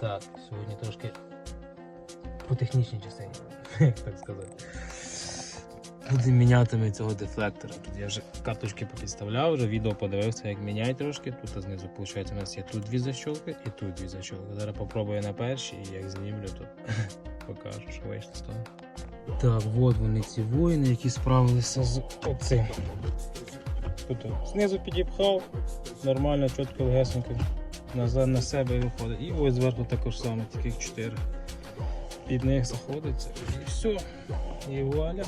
Так, сьогодні трошки по технічній частині, як так сказати. Будемо міняти ми цього дефлектора. Тут я вже карточки попідставляв, вже відео подивився, як міняти трошки. Тут знизу, виходить, у нас є тут дві защолки і тут дві защолки. Зараз попробую на першій і як знімлю, то покажу, що вийшло з того. Так, от вони ці воїни, які справилися з оцим. Тут знизу підіпхав, нормально, чітко, легесенько назад на себе і виходить. І ось зверху також саме, таких 4. Під них заходиться і все. І вуаля.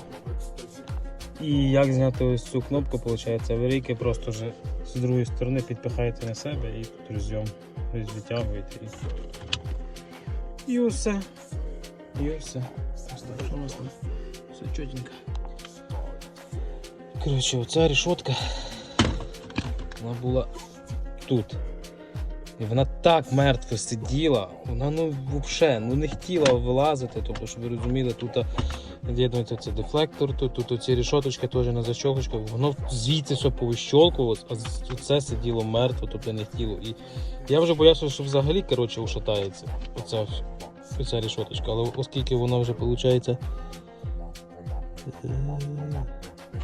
І як зняти ось цю кнопку, виходить, аварійки просто вже з другої сторони підпихаєте на себе і тут розйом ось витягуєте і. І все. І все. Що у нас там? Все чотенько. Коротше, оця решетка вона була тут. І вона так мертво сиділа, вона ну взагалі ну, не хотіла вилазити, тобто, щоб ви розуміли, тут з'єднується це дефлектор, тут, тут оці рішоточки теж на защолкочках, воно звідси все повищолкувалось, а це сиділо мертво, тобто не хотіло. І я вже боявся, що взагалі коротше, ушатається оця, оця рішоточка, але оскільки вона вже виходить.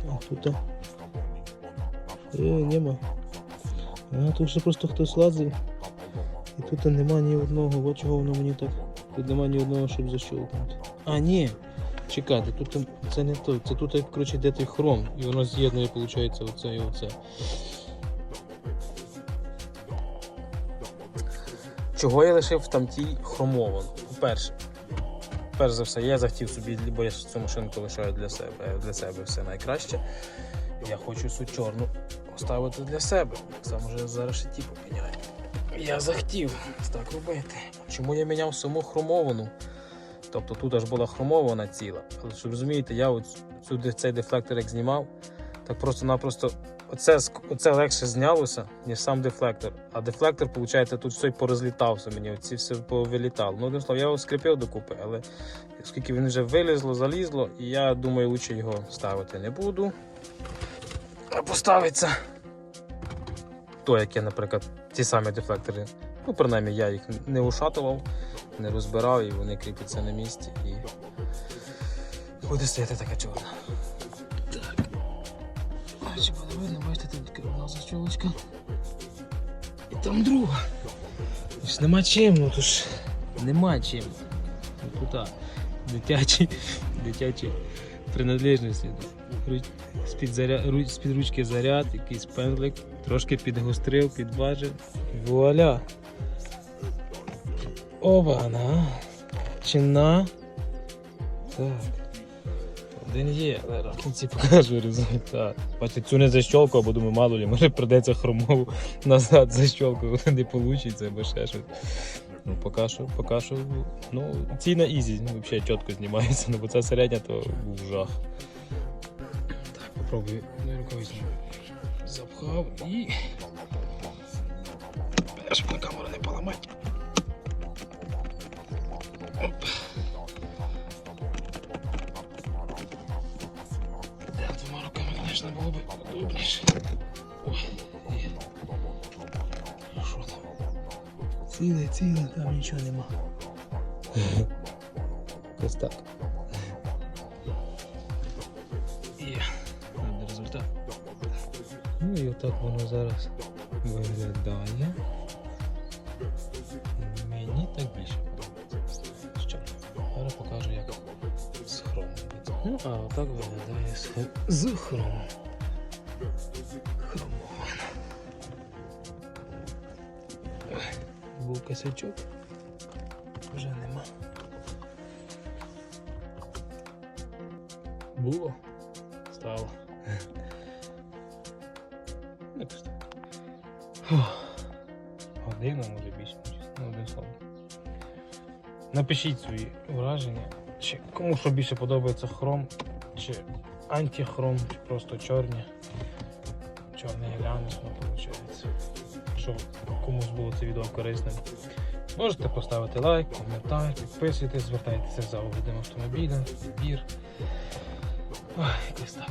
А тут. Е, нема. А тут ще просто хтось лазив. І тут нема ні одного, от чого воно мені так. Тут нема ні одного, щоб защолкнути. А, ні. Чекайте, тут це не то. Це тут, коротше, йде той хром. І воно з'єднує, виходить, оце і оце. Чого я лишив там тій хромовану? По-перше, перш за все, я захотів собі, бо я цю машинку лишаю для себе, для себе все найкраще. Я хочу цю чорну оставити для себе. Сам уже зараз ще ті поміняю. Я захотів так робити. Чому я міняв саму хромовану? Тобто тут аж була хромована ціла. Але щоб розумієте, я сюди цей дефлектор як знімав, так просто-напросто оце, оце легше знялося, ніж сам дефлектор. А дефлектор, виходить, тут все й порозлітався мені, оці все повилітало. Ну, одним словом, я його скріпив докупи, але оскільки він вже вилізло, залізло, і я думаю, лучше його ставити не буду. Поставиться то, як я, наприклад, ті самі дефлектори. Ну, принаймні, я їх не ушатував, не розбирав, і вони кріпляться на місці. І буде стояти така чорна. Так. Чи буде бачите, там така одна защолочка. І там друга. Тож нема чим, ну то ж нема чим. Тут а, дитячі, дитячі принадлежності. З-під, заря... з-під ручки заряд, якийсь пензлик, трошки підгострив, підважив. Вуаля! Оба-на! Чина. Так. Один є, але в кінці покажу результат. Бачите, цю не защолкав, бо думаю, мало ли, може придеться хромову назад защолкувати, не вийде, або ще щось. Ну, поки що, поки що, ну, ці на ізі, ну, взагалі чітко знімається, ну, бо це середня, то був жах. Так, попробую одною рукою. Запхав і. Щоб на камеру не поламати. Оп. Да, двома руками, звісно, було б удобніше. Ой. Що там? Ціле, ціле, там нічого нема. Ось так. Є. І отак воно зараз виглядає. Мені так більше подобається. Що? Зараз покажу, як з хромом. Ну, а отак виглядає з, хр- з хромом. Хромовано. Був косячок. Вже нема. Було. Стало. Година, може більше, ну, одним словом. Напишіть свої враження, чи кому що більше подобається хром, чи антихром, чи просто чорні. Чорний глянець, ну, виходить. Що комусь було це відео корисним. Можете поставити лайк, коментар, підписуйтесь, звертайтеся за оглядом автомобіля, збір. Ой, якось так.